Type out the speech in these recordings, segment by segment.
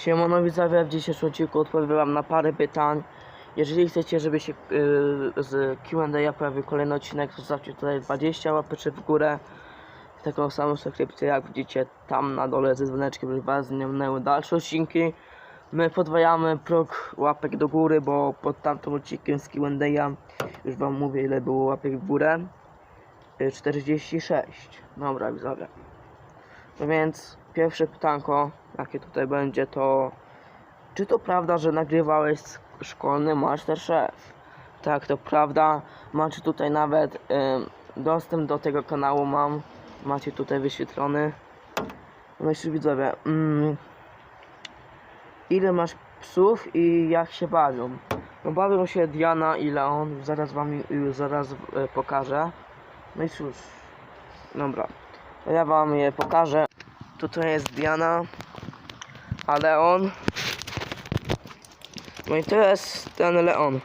Siemano widzowie, w dzisiejszym odcinku odpowiem wam na parę pytań. Jeżeli chcecie, żeby się yy, z Q&A pojawił kolejny odcinek, to zostawcie tutaj 20 łapeczek w górę. Taką samą subskrypcję jak widzicie tam na dole ze dzwoneczkiem, żeby was nie minęły dalsze odcinki. My podwajamy próg łapek do góry, bo pod tamtym odcinkiem z Q&A już wam mówię ile było łapek w górę. Yy, 46. Dobra widzowie. No więc pierwsze pytanko, jakie tutaj będzie, to czy to prawda, że nagrywałeś szkolny Masterchef? Tak, to prawda. Macie tutaj nawet dostęp do tego kanału mam. Macie tutaj wyświetlony. No jeszcze widzowie. Mm, ile masz psów i jak się bawią? No bawią się Diana i Leon. Zaraz wam zaraz y, pokażę. No i cóż. Dobra. Ja wam je pokażę. Tutaj jest Diana, a Leon. No i to jest ten Leon.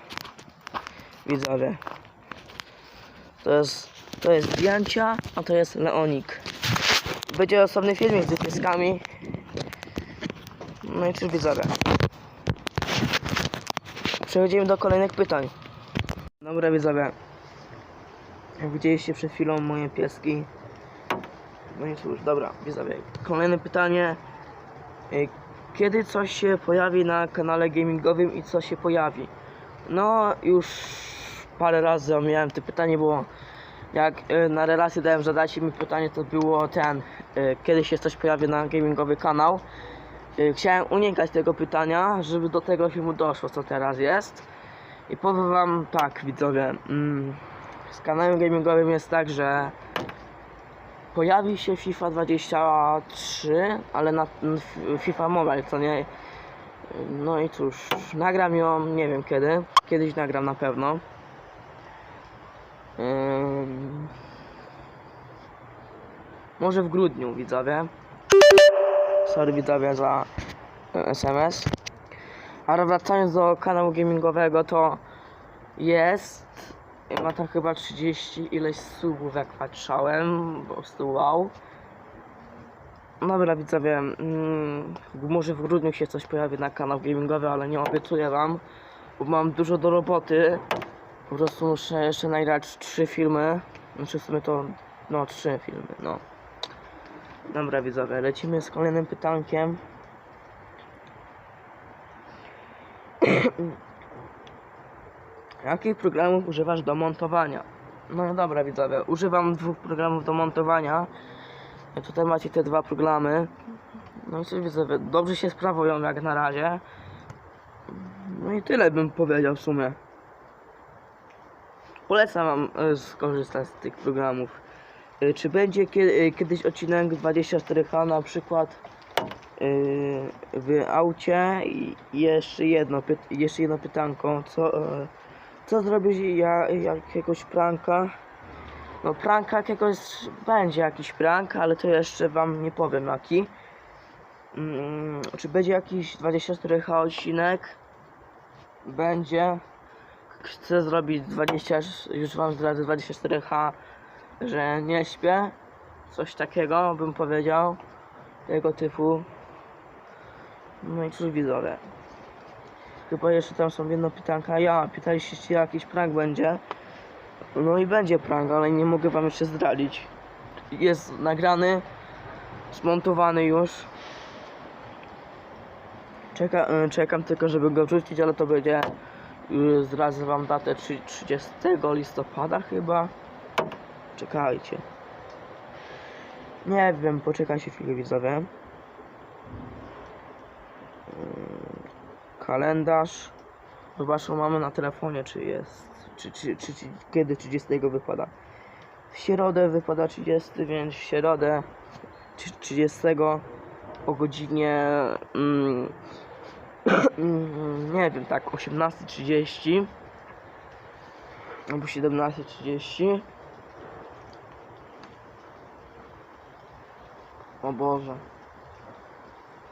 Widzowie. To jest, to jest Diancia, a to jest Leonik. Będzie osobny filmik z pieskami. No i cóż widzowie. Przechodzimy do kolejnych pytań. Dobra widzowie. Jak widzieliście przed chwilą moje pieski. No i cóż, dobra, widzowie. Kolejne pytanie. Y, Kiedy coś się pojawi na kanale gamingowym i co się pojawi? No, już parę razy miałem to pytanie, bo jak y, na relację dałem, zadajcie mi pytanie, to było ten, y, kiedy się coś pojawi na gamingowy kanał. Chciałem unikać tego pytania, żeby do tego filmu doszło, co teraz jest. I powiem wam tak, widzowie. Mm, z kanałem gamingowym jest tak, że pojawi się FIFA 23, ale na FIFA Mobile, co nie? No i cóż, nagram ją, nie wiem kiedy, kiedyś nagram na pewno. Może w grudniu, widzowie. Sorry widzowie za e, SMS. Ale wracając do kanału gamingowego, to jest ma tam chyba 30 ileś subów jak patrzałem, po prostu wow. Dobra widzowie, mm, może w grudniu się coś pojawi na kanał gamingowy, ale nie obiecuję wam, bo mam dużo do roboty. Po prostu muszę jeszcze nagrać trzy filmy, znaczy w sumie to, no trzy filmy, no. Dobra widzowie, lecimy z kolejnym pytankiem. Jakich programów używasz do montowania? No dobra widzowie, używam dwóch programów do montowania. Tutaj macie te dwa programy. No i co widzowie, dobrze się sprawują jak na razie. No i tyle bym powiedział w sumie. Polecam wam e, skorzystać z tych programów. E, Czy będzie e, kiedyś odcinek 24H na przykład w aucie i jeszcze jedno, jeszcze jedno pytanko, co, co zrobić ja, jakiegoś pranka? No pranka jakiegoś będzie jakiś prank, ale to jeszcze wam nie powiem jaki. Mm, czy będzie jakiś 24H odcinek? Będzie. Chcę zrobić 20, już wam zdradzę 24H, że nie śpię. Coś takiego bym powiedział. Tego typu. No i cóż widzowie. Chyba jeszcze tam są jedno pytanka. Ja, pytaliście czy jakiś prank będzie. No i będzie prank, ale nie mogę wam jeszcze zdradzić. Jest nagrany, zmontowany już. Czeka, y, czekam tylko, żeby go wrzucić, ale to będzie y, zdradzę wam datę trzy- 30 listopada chyba. Czekajcie. Nie wiem, poczekajcie chwilę widzowie. Kalendarz. Zobaczmy, mamy na telefonie, czy jest, czy, czy, czy, czy kiedy 30 wypada. W środę wypada 30, więc w środę trzy- 30 o godzinie, mm, nie wiem, tak 18.30 albo 17.30. O Boże.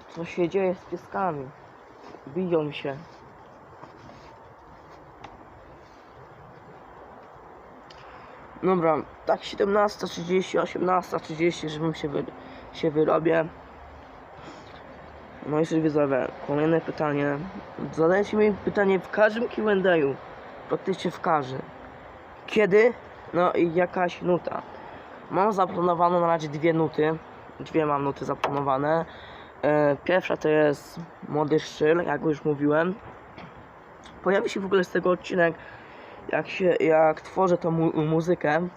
Co się dzieje z pieskami? Biją się. Dobra, tak 17.30, 18.30, żebym się, wy, się wyrobię. No i sobie widzowie, kolejne pytanie. Zadajcie mi pytanie w każdym Q&A. Praktycznie w każdym. Kiedy? No i jakaś nuta. Mam zaplanowane na razie dwie nuty. Dwie mam nuty zaplanowane. E, pierwsza to jest Młody Szczyl, jak już mówiłem. Pojawi się w ogóle z tego odcinek, jak się, jak tworzę tą mu muzykę.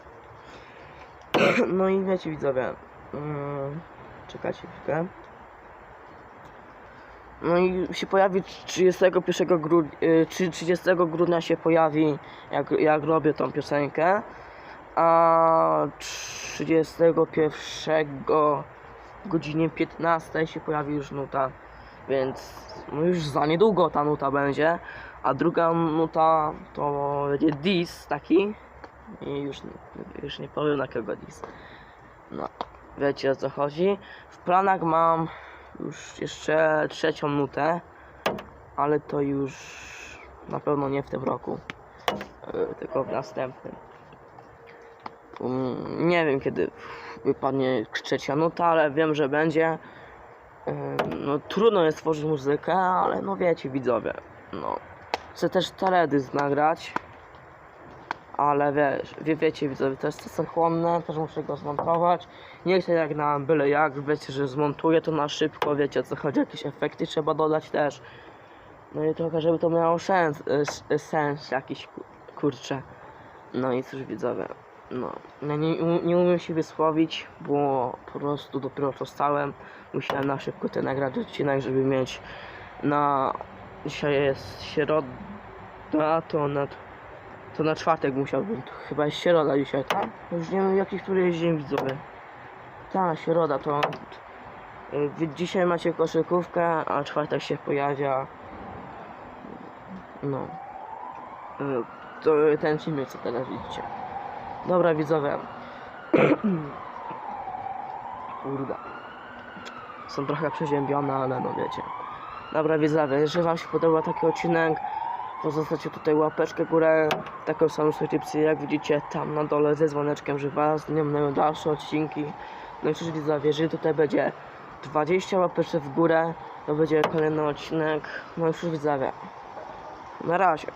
No i wiecie widzowie. Mm, czekajcie chwilkę. No i się pojawi 31 grudnia, czy 30 grudnia się pojawi, jak, jak robię tą piosenkę, a 31 godzinie 15 się pojawi już nuta, więc no już za niedługo ta nuta będzie, a druga nuta to będzie dis taki i już, już nie powiem na kogo dis. No, wiecie o co chodzi. W planach mam już jeszcze trzecią nutę, ale to już na pewno nie w tym roku, e, tylko w następnym. Mm, Nie wiem kiedy wypadnie trzecia nuta, ale wiem, że będzie. No trudno jest tworzyć muzykę, ale no wiecie widzowie, no chcę też teledysk nagrać, ale wiesz, wie, wiecie widzowie, to jest czasochłonne, też muszę go zmontować. Nie chcę jak na byle jak, wiecie, że zmontuję to na szybko, wiecie o co chodzi, jakieś efekty trzeba dodać też. No i trochę, żeby to miało sens, s- y, sens jakiś, ku- kurczę. No i cóż widzowie, no, ja nie, nie umiem się wysłowić, bo po prostu dopiero to stałem. Musiałem na szybko ten nagrać odcinek, żeby mieć na... Dzisiaj jest środa, to na, to na czwartek musiałbym, to chyba jest środa dzisiaj, tak? Już nie wiem jaki, który jest dzień widzowie. Ta, środa to... y, Wy dzisiaj macie koszykówkę, a czwartek się pojawia... No. Y, To ten filmik, co teraz widzicie. Dobra widzowie. Kurde. Są trochę przeziębione, ale no wiecie. Dobra widzowie, jeżeli wam się podobał taki odcinek, to zostawcie tutaj łapeczkę w górę, taką samą subskrypcję jak widzicie tam na dole ze dzwoneczkiem, że was nie mną dalsze odcinki. No i cóż widzowie, jeżeli tutaj będzie 20 łapeczek w górę, to będzie kolejny odcinek. No i cóż widzowie. Na razie.